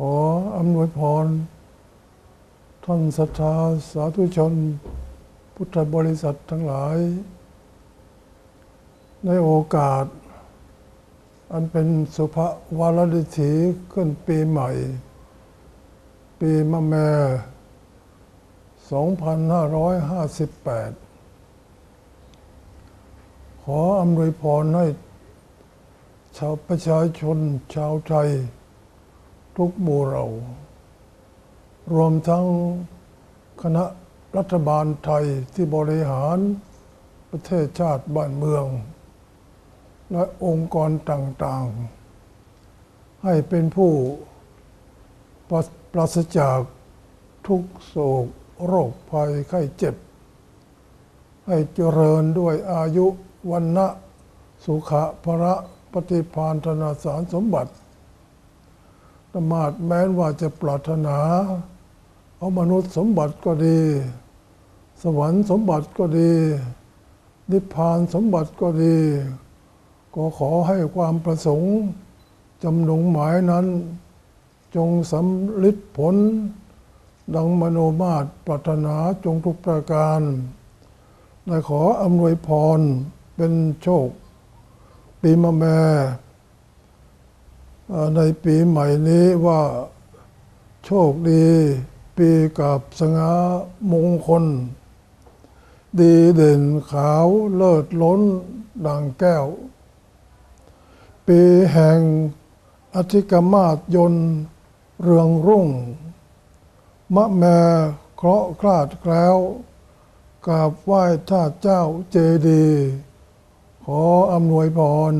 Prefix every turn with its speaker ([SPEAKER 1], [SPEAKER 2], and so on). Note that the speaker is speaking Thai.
[SPEAKER 1] ขออำนวยพร ท่านศรัทธาสาธุชน พุทธบริษัททั้งหลาย ในโอกาส อันเป็นสุภวารดิถีขึ้นปีใหม่ ปีมะแม่ 2558 ขออำนวยพรให้ชาวประชาชนชาวไทย ทุกหมู่เรา รวมทั้งคณะรัฐบาลไทยที่บริหารประเทศชาติบ้านเมือง และองค์กรต่างๆ ให้เป็นผู้ปราปราศจากทุกโศกโรคภัยไข้เจ็บ ให้เจริญด้วยอายุวันนะสุขะพระปฏิพานธนาสารสมบัติ มาดแม้นว่าจะปรารถนาเอามนุษย์สมบัติก็ดี สวรรค์สมบัติก็ดี นิพพานสมบัติก็ดี ก็ขอให้ความประสงค์จำนงหมายนั้น จงสำลิดผล ดังมโนมาตรปรารถนาจงทุกประการและขออำนวยพรเป็นโชค ปีมะแม่ ในปีใหม่นี้ว่าโชคดี ปีกับสง่ามงคล ดีเด่นขาวเลิศล้นดังแก้ว ปีแห่งอธิกมาศยนต์เรืองรุ่ง มะแม่เคราะห์คลาดแคล้วกราบไหว้ท่าเจ้าเจดี ขออำนวยพร